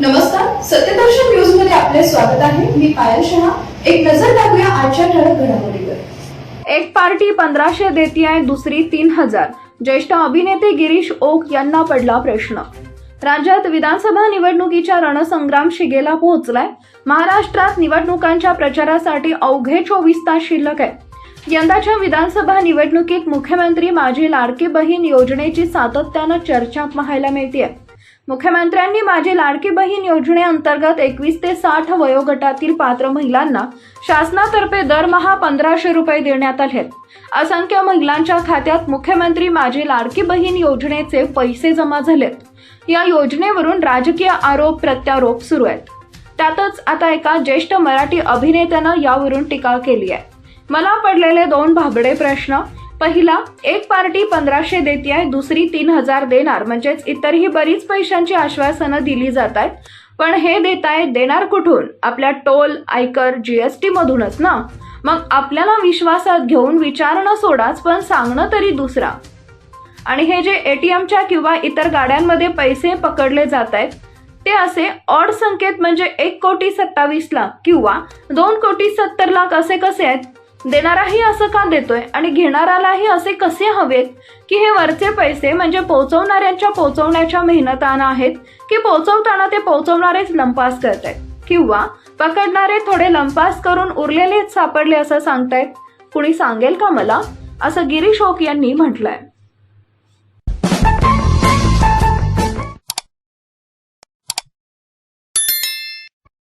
नमस्कार सत्यदर्शन न्यूजमध्ये आपले स्वागत आहे. मी पायल शहा. एक नजर टाकूया आजच्या ठळक घडामोडीवर. एक पार्टी पंधराशे देतीये दुसरी तीन हजार. ज्येष्ठ अभिनेते गिरीश ओक यांना पडला प्रश्न. राज्यात विधानसभा निवडणुकीच्या रणसंग्राम शिगेला पोहोचलाय. महाराष्ट्रात निवडणुकांच्या प्रचारासाठी अवघे चोवीस तास शिल्लक आहे. यंदाच्या विधानसभा निवडणुकीत मुख्यमंत्री माझी लाडकी बहीण योजनेची सातत्यानं चर्चा पाहायला मिळते मुख्यमंत्र्यांनी माझी लाडकी बहीण योजनेअंतर्गत एकवीस ते साठ वयोगटातील पात्र महिलांना शासनातर्फे दरमहा पंधराशे रुपये देण्यात आले असंख्य महिलांच्या खात्यात मुख्यमंत्री माझी लाडकी बहीण योजनेचे पैसे जमा झालेत. या योजनेवरून राजकीय आरोप प्रत्यारोप सुरू आहेत. त्यातच आता एका ज्येष्ठ मराठी अभिनेत्यानं यावरून टीका केली आहे. मला पडलेले दोन भाबडे प्रश्न पहिला एक पार्टी पंधराशे देते आहे दुसरी तीन हजार देणार. म्हणजेच इतरही बरीच पैशांची आश्वासनं दिली जात आहेत. पण हे देत आहे देणार कुठून? आपल्या टोल आयकर जीएसटी मधूनच ना? मग आपल्याला विश्वासात घेऊन विचारणं सोडाच पण सांगणं तरी दुसरा. आणि हे जे एटीएमच्या किंवा इतर गाड्यांमध्ये पैसे पकडले जात आहेत ते असे ऑड संकेत म्हणजे एक कोटी सत्तावीस लाख किंवा दोन कोटी सत्तर लाख असे कसे आहेत? देणाराही असं का देतोय? आणि घेणारालाही असे कसे हवेत की हे वरचे पैसे म्हणजे पोहोचवणाऱ्यांच्या पोहोचवण्याच्या मेहनताना आहेत की पोहोचवताना ते पोहोचवणारेच लंपास करतायत? किंवा पकडणारे थोडे लंपास करून उरलेलेच सापडले असं सांगतायत? कुणी सांगेल का मला? असं गिरीश ओक यांनी म्हटलंय.